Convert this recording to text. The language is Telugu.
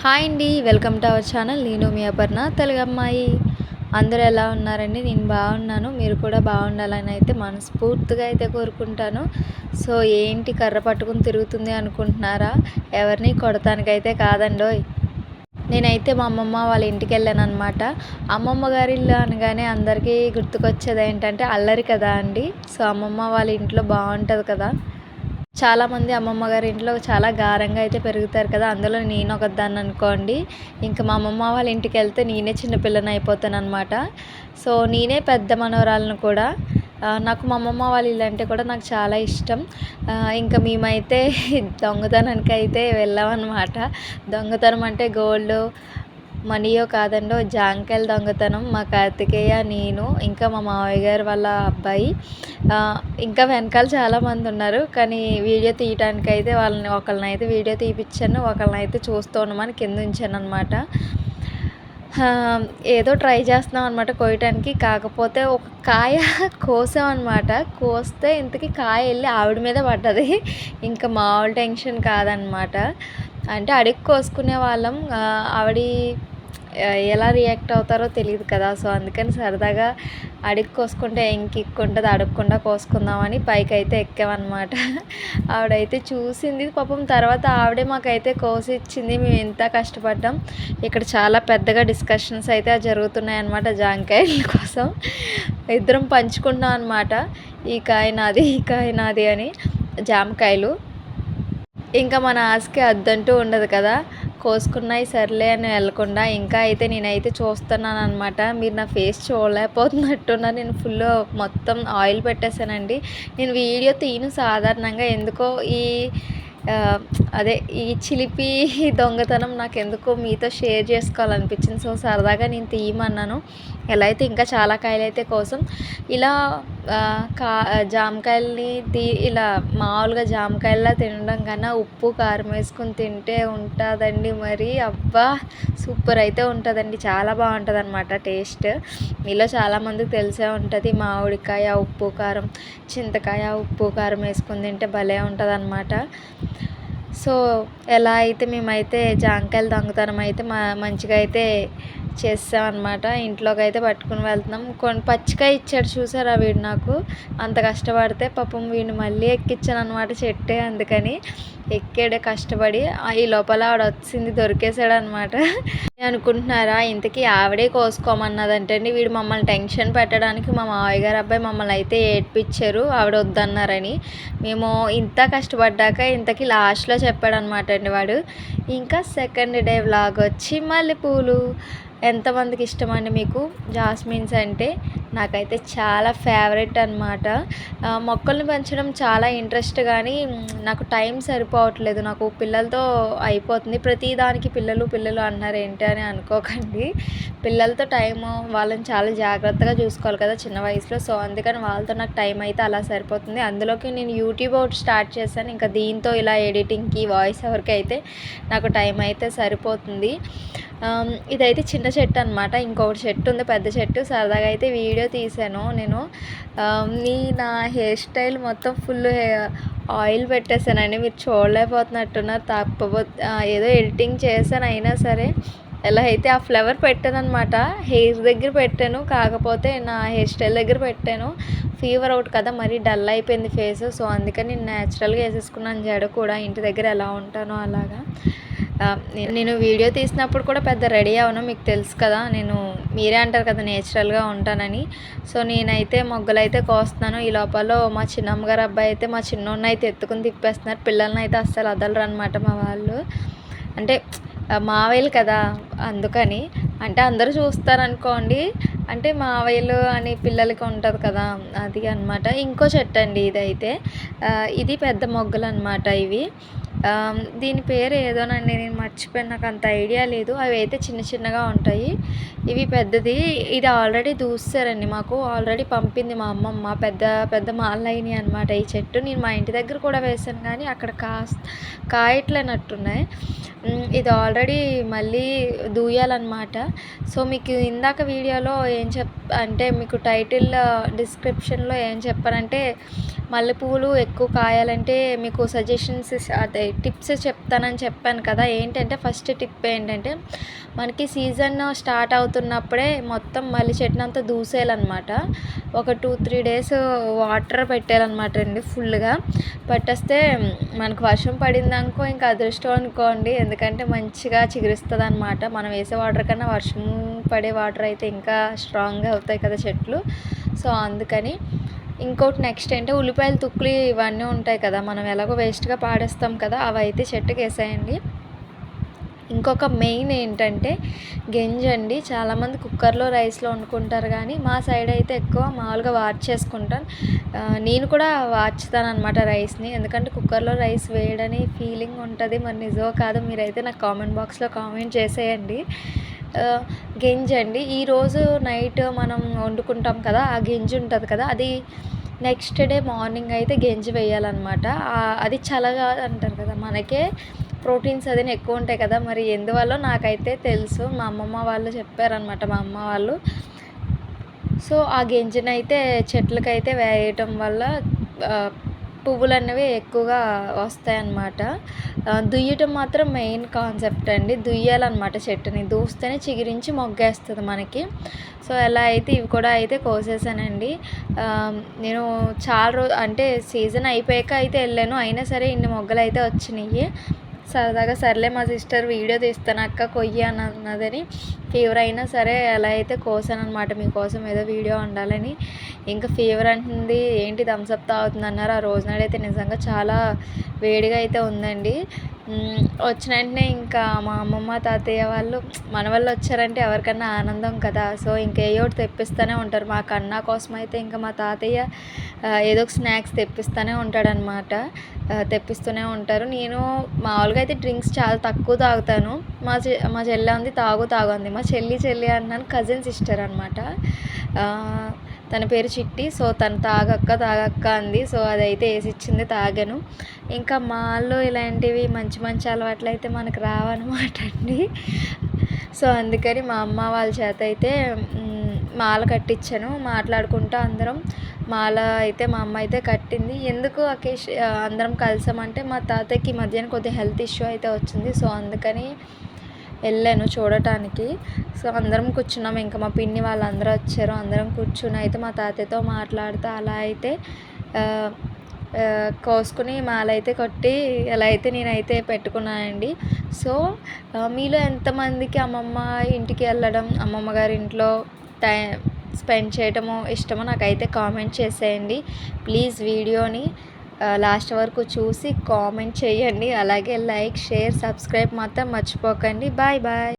హాయ్ అండి వెల్కమ్ టు అవర్ ఛానల్. నేను మీ అపర్ణ తెలుగు అమ్మాయి. అందరూ ఎలా ఉన్నారండి? నేను బాగున్నాను. మీరు కూడా బాగుండాలని అయితే మనస్ఫూర్తిగా అయితే కోరుకుంటాను. సో ఏంటి కర్ర పట్టుకుని తిరుగుతుంది అనుకుంటున్నారా? ఎవరిని కొడతానికైతే కాదండోయ్. నేనైతే మా అమ్మమ్మ వాళ్ళ ఇంటికి వెళ్ళాను అనమాట అమ్మమ్మ గారి ఇల్లు అనగానే అందరికీ గుర్తుకొచ్చేది ఏంటంటే అల్లరి కదా అండి. సో అమ్మమ్మ వాళ్ళ ఇంట్లో బాగుంటుంది కదా. చాలామంది అమ్మమ్మ గారి ఇంట్లో చాలా గారంగా అయితే పెరుగుతారు కదా అందులో నేను ఒకదాన్ని అనుకోండి. ఇంకా మా అమ్మమ్మ వాళ్ళ ఇంటికి వెళ్తే నేనే చిన్నపిల్లని అయిపోతాను అనమాట సో నేనే పెద్ద మనవరాలను కూడా నాకు మా అమ్మమ్మ వాళ్ళ ఇల్లు అంటే కూడా నాకు చాలా ఇష్టం. ఇంకా మేమైతే దొంగతనానికి అయితే వెళ్ళామన్నమాట. దొంగతనం అంటే గోల్డ్ మనీయో కాదండో జాంకాయల దొంగతనం. మా కార్తికేయ నేను ఇంకా మా మావయ్య గారు వాళ్ళ అబ్బాయి. ఇంకా వెనకాల చాలామంది ఉన్నారు. కానీ వీడియో తీయడానికి అయితే వాళ్ళని ఒకళ్ళని అయితే వీడియో తీపిచ్చాను ఒకళ్ళని అయితే చూస్తూ ఉన్నామని కింద ఉంచాను అనమాట ఏదో ట్రై చేస్తున్నాం అనమాట కోయటానికి కాకపోతే ఒక కాయ కోసాం అనమాట కోస్తే ఇంతకీ కాయ వెళ్ళి ఆవిడ మీద పడ్డది. ఇంకా మామూలు టెన్షన్ కాదనమాట అంటే అడిగి కోసుకునే వాళ్ళం. ఆవిడ ఎలా రియాక్ట్ అవుతారో తెలియదు కదా. సో అందుకని సరదాగా అడిగి కోసుకుంటే ఏం ఉంటుంది అడగకుండా కోసుకుందామని పైకి అయితే ఎక్కామన్నమాట. ఆవిడైతే చూసింది పాపం తర్వాత ఆవిడే మాకైతే కోసి ఇచ్చింది. మేము ఎంత కష్టపడ్డాం. ఇక్కడ చాలా పెద్దగా డిస్కషన్స్ అయితే జరుగుతున్నాయి అన్నమాట జాంకాయల కోసం. ఇద్దరం పంచుకుంటాం అనమాట ఈ కాయ నాది ఈ కాయ నాది అని జామకాయలు. ఇంకా మన ఆశకి అద్దంటూ ఉండదు కదా. కోసుకున్నాయి సర్లే అని వెళ్ళకుండా ఇంకా అయితే నేనైతే చూస్తున్నాను అనమాట మీరు నా ఫేస్ చూడలేకపోతున్నట్టున్నా. నేను ఫుల్ మొత్తం ఆయిల్ పెట్టేశానండి. నేను వీడియో తీను సాధారణంగా. ఎందుకో ఈ అదే ఈ చిలిపి దొంగతనం నాకు ఎందుకో మీతో షేర్ చేసుకోవాలనిపించింది. సో సరదాగా నేను తీయమన్నాను. ఎలా అయితే ఇంకా చాలా కాయలు అయితే కోసం. ఇలా కా జామకాయల్ని తీ ఇలా మామూలుగా జామకాయల్లా తినడం కన్నా ఉప్పు కారం వేసుకుని తింటే ఉంటుందండి మరి. అబ్బా సూపర్ అయితే ఉంటుందండి. చాలా బాగుంటుంది అనమాట టేస్ట్. మీలో చాలామందికి తెలిసే ఉంటుంది మామిడికాయ ఉప్పు కారం చింతకాయ ఉప్పు కారం వేసుకుని తింటే భలే ఉంటుంది అనమాట సో ఎలా అయితే మేమైతే జాంకాయలు దొంగతనం అయితే మా మంచిగా అయితే చేసామన్నమాట ఇంట్లోకి అయితే పట్టుకుని వెళ్తున్నాం. కొన్ని పచ్చికాయ ఇచ్చాడు చూసారా వీడు నాకు? అంత కష్టపడితే పాపం వీడిని మళ్ళీ ఎక్కించాను అనమాట చెట్టే అందుకని. ఎక్కాడే కష్టపడి ఆ ఈ లోపల ఆవిడ వచ్చింది దొరికేశాడు అనమాట అనుకుంటున్నారా ఇంతకీ ఆవిడే కోసుకోమన్నదంటండి. వీడు మమ్మల్ని టెన్షన్ పెట్టడానికి మా మావయ్య గారు అబ్బాయి మమ్మల్ని అయితే ఏడ్పించారు ఆవిడ వద్దన్నారని మేము ఇంత కష్టపడ్డాక ఇంతకీ లాస్ట్లో చెప్పాడు అనమాట అండి వాడు. ఇంకా సెకండ్ డే వ్లాగ్ వచ్చి మల్లెపూలు ఎంతమందికి ఇష్టం అండి మీకు? జాస్మిన్స్ అంటే నాకైతే చాలా ఫేవరెట్ అనమాట మొక్కల్ని పెంచడం చాలా ఇంట్రెస్ట్ కానీ నాకు టైం సరిపోవట్లేదు. నాకు పిల్లలతో అయిపోతుంది. ప్రతి దానికి పిల్లలు పిల్లలు అన్నారు ఏంటి అని అనుకోకండి. పిల్లలతో టైం వాళ్ళని చాలా జాగ్రత్తగా చూసుకోవాలి కదా చిన్న వయసులో. సో అందుకని వాళ్ళతో నాకు టైం అయితే అలా సరిపోతుంది. అందులోకి నేను యూట్యూబ్ ఒకటి స్టార్ట్ చేశాను. ఇంకా దీంతో ఇలా ఎడిటింగ్కి వాయిస్ ఎవరికి అయితే నాకు టైం అయితే సరిపోతుంది. ఇదైతే చిన్న చెట్టు అనమాట ఇంకొకటి చెట్టు ఉంది పెద్ద చెట్టు సరదాగా అయితే వీడియో తీసాను నేను. ఈ నా హెయిర్ స్టైల్ మొత్తం ఫుల్ ఆయిల్ పెట్టేశానండి. మీరు చూడలేకపోతున్నట్టున్నారు. తప్పబో ఏదో ఎడిటింగ్ చేశాను అయినా సరే. ఎలా అయితే ఆ ఫ్లవర్ పెట్టాను అనమాట హెయిర్ దగ్గర పెట్టాను. కాకపోతే నా హెయిర్ స్టైల్ దగ్గర పెట్టాను. ఫీవర్ అవుట్ కదా మరీ డల్ అయిపోయింది ఫేస్. సో అందుకని నేను న్యాచురల్గా వేసేసుకున్నాను. జడ కూడా ఇంటి దగ్గర ఎలా ఉంటానో అలాగా. నేను వీడియో తీసినప్పుడు కూడా పెద్ద రెడీ అవను మీకు తెలుసు కదా. నేను మీరే అంటారు కదా నేచురల్గా ఉంటానని. సో నేనైతే మొగ్గలు అయితే కోస్తున్నాను. ఈ లోపల మా చిన్నమ్మ గారు అబ్బాయి అయితే మా చిన్నోడిని అయితే ఎత్తుకుని తిప్పేస్తున్నారు. పిల్లల్ని అయితే అస్సలు వదలరు అనమాట మా వాళ్ళు. అంటే మావయ్యలు కదా అందుకని. అంటే అందరూ చూస్తారనుకోండి. అంటే మావయ్యలు అని పిల్లలకి ఉంటుంది కదా అది అన్నమాట. ఇంకో చెట్టు అండి ఇదైతే. ఇది పెద్ద మొగ్గలు అనమాట ఇవి. దీని పేరు ఏదోనండి నేను మర్చిపోయాను నాకు అంత ఐడియా లేదు. అవి అయితే చిన్న చిన్నగా ఉంటాయి. ఇవి పెద్దది ఇది ఆల్రెడీ దూసారండి మాకు. ఆల్రెడీ పంపింది మా అమ్మమ్మ. పెద్ద పెద్ద మాలైని అనమాట ఈ చెట్టు. నేను మా ఇంటి దగ్గర కూడా వేసాను కానీ అక్కడ కాస్ కాయట్లేనట్టున్నాయి. ఇది ఆల్రెడీ మళ్ళీ దూయాలన్నమాట. సో మీకు ఇందాక వీడియోలో ఏం చెప్ అంటే మీకు టైటిల్ డిస్క్రిప్షన్లో ఏం చెప్పారంటే మల్లెపూలు ఎక్కువ కాయాలంటే మీకు సజెషన్స్ అదే టిప్స్ చెప్తానని చెప్పాను కదా. ఏంటంటే ఫస్ట్ టిప్ ఏంటంటే మనకి సీజన్ స్టార్ట్ అవుతున్నప్పుడే మొత్తం మల్లి చెట్టుని అంతా దూసేయాలన్నమాట. ఒక టూ త్రీ డేస్ వాటర్ పెట్టాలన్నమాట అండి ఫుల్గా పట్టేస్తే మనకు వర్షం పడింది అనుకో ఇంకా అదృష్టం అనుకోండి. ఎందుకంటే మంచిగా చిగురిస్తుంది అనమాట మనం వేసే వాటర్ కన్నా వర్షం పడే వాటర్ అయితే ఇంకా స్ట్రాంగ్గా అవుతాయి కదా చెట్లు. సో అందుకని ఇంకోటి నెక్స్ట్ అంటే ఉల్లిపాయలు తుక్కులు ఇవన్నీ ఉంటాయి కదా మనం ఎలాగో వేస్ట్గా పాడేస్తాం కదా అవి అయితే చెట్టుకి వేసేయండి ఇంకొక మెయిన్ ఏంటంటే గెంజి అండి. చాలామంది కుక్కర్లో రైస్లో వండుకుంటారు కానీ మా సైడ్ అయితే ఎక్కువ మామూలుగా వాచ్ చేసుకుంటాను నేను కూడా వాచుతాను అనమాట రైస్ని ఎందుకంటే కుక్కర్లో రైస్ వేయడని ఫీలింగ్ ఉంటుంది. మరి నిజమో కాదు మీరైతే నాకు కామెంట్ బాక్స్లో కామెంట్ చేసేయండి. గింజ అండి. ఈరోజు నైట్ మనం వండుకుంటాం కదా ఆ గింజ ఉంటుంది కదా అది నెక్స్ట్ డే మార్నింగ్ అయితే గెంజి వేయాలన్నమాట. అది చల్లగా అంటారు కదా మనకే ప్రోటీన్స్ అదే ఎక్కువ ఉంటాయి కదా మరి ఎందువల్ల నాకైతే తెలుసు. మా అమ్మమ్మ వాళ్ళు చెప్పారనమాట మా అమ్మ వాళ్ళు. సో ఆ గింజనైతే చెట్లకైతే వేయటం వల్ల పువ్వులు అనేవి ఎక్కువగా వస్తాయన్నమాట. దుయ్యటం మాత్రం మెయిన్ కాన్సెప్ట్ అండి. దుయ్యాలన్నమాట చెట్టుని. దూస్తేనే చిగిరించి మొగ్గేస్తుంది మనకి. సో ఎలా అయితే ఇవి కూడా అయితే కోసేసానండి. నేను చాలా రోజు అంటే సీజన్ అయిపోయాక అయితే వెళ్ళాను. అయినా సరే ఇన్ని మొగ్గలు అయితే వచ్చినాయి సరదాగా సర్లే మా సిస్టర్ వీడియో తీస్తాను అక్క కొయ్యి అని అన్నదని. ఫీవర్ అయినా సరే ఎలా అయితే కోసాను అనమాట మీకోసం ఏదో వీడియో ఉండాలని ఇంకా ఫీవర్ అంటుంది ఏంటి థమ్స్అప్ తాగుతుంది అన్నారు ఆ రోజునాడైతే నిజంగా చాలా వేడిగా అయితే ఉందండి. వచ్చిన వెంటనే ఇంకా మా అమ్మమ్మ తాతయ్య వాళ్ళు మన వాళ్ళు వచ్చారంటే ఎవరికన్నా ఆనందం కదా. సో ఇంకా ఏ ఒకటి తెప్పిస్తూనే ఉంటారు. మా కన్నా కోసం అయితే ఇంకా మా తాతయ్య ఏదో ఒక స్నాక్స్ తెప్పిస్తూనే ఉంటాడనమాట తెప్పిస్తూనే ఉంటారు. నేను మామూలుగా అయితే డ్రింక్స్ చాలా తక్కువ తాగుతాను. మా చె మా చెల్లె ఉంది తాగు తాగు అంది. మా చెల్లి చెల్లి అన్నాను కజిన్ సిస్టర్ అనమాట తన పేరు చిట్టి సో తను తాగక్క తాగక్క అంది. సో అదైతే వేసి ఇచ్చింది తాగాను. ఇంకా మాల్లో ఇలాంటివి మంచి మంచి అలవాట్లు అయితే మనకు రావన్నమాట అండి. సో అందుకని మా అమ్మ వాళ్ళ చేత అయితే మాల కట్టించాను మాట్లాడుకుంటూ అందరం మాల అయితే మా అమ్మ అయితే కట్టింది. ఎందుకు అకేష్ అందరం కలిసామంటే మా తాతయ్యకి ఈ మధ్యాహ్నం కొద్దిగా హెల్త్ ఇష్యూ అయితే వచ్చింది. సో అందుకని వెళ్ళాను చూడటానికి. సో అందరం కూర్చున్నాం. ఇంకా మా పిన్ని వాళ్ళందరూ వచ్చారు. అందరం కూర్చుని అయితే మా తాతయ్యతో మాట్లాడుతూ అలా అయితే కోసుకుని మాల అయితే కొట్టి ఎలా అయితే నేనైతే పెట్టుకున్నానండి. సో మీలో ఎంతమందికి అమ్మమ్మ ఇంటికి వెళ్ళడం అమ్మమ్మ గారి ఇంట్లో టైం స్పెండ్ చేయటము ఇష్టమో నాకైతే కామెంట్ చేసేయండి. ప్లీజ్ వీడియోని లాస్ట్ వరకు చూసి కామెంట్ చేయండి. అలాగే లైక్ షేర్ సబ్స్క్రైబ్ మాత్రం మర్చిపోకండి. Bye bye.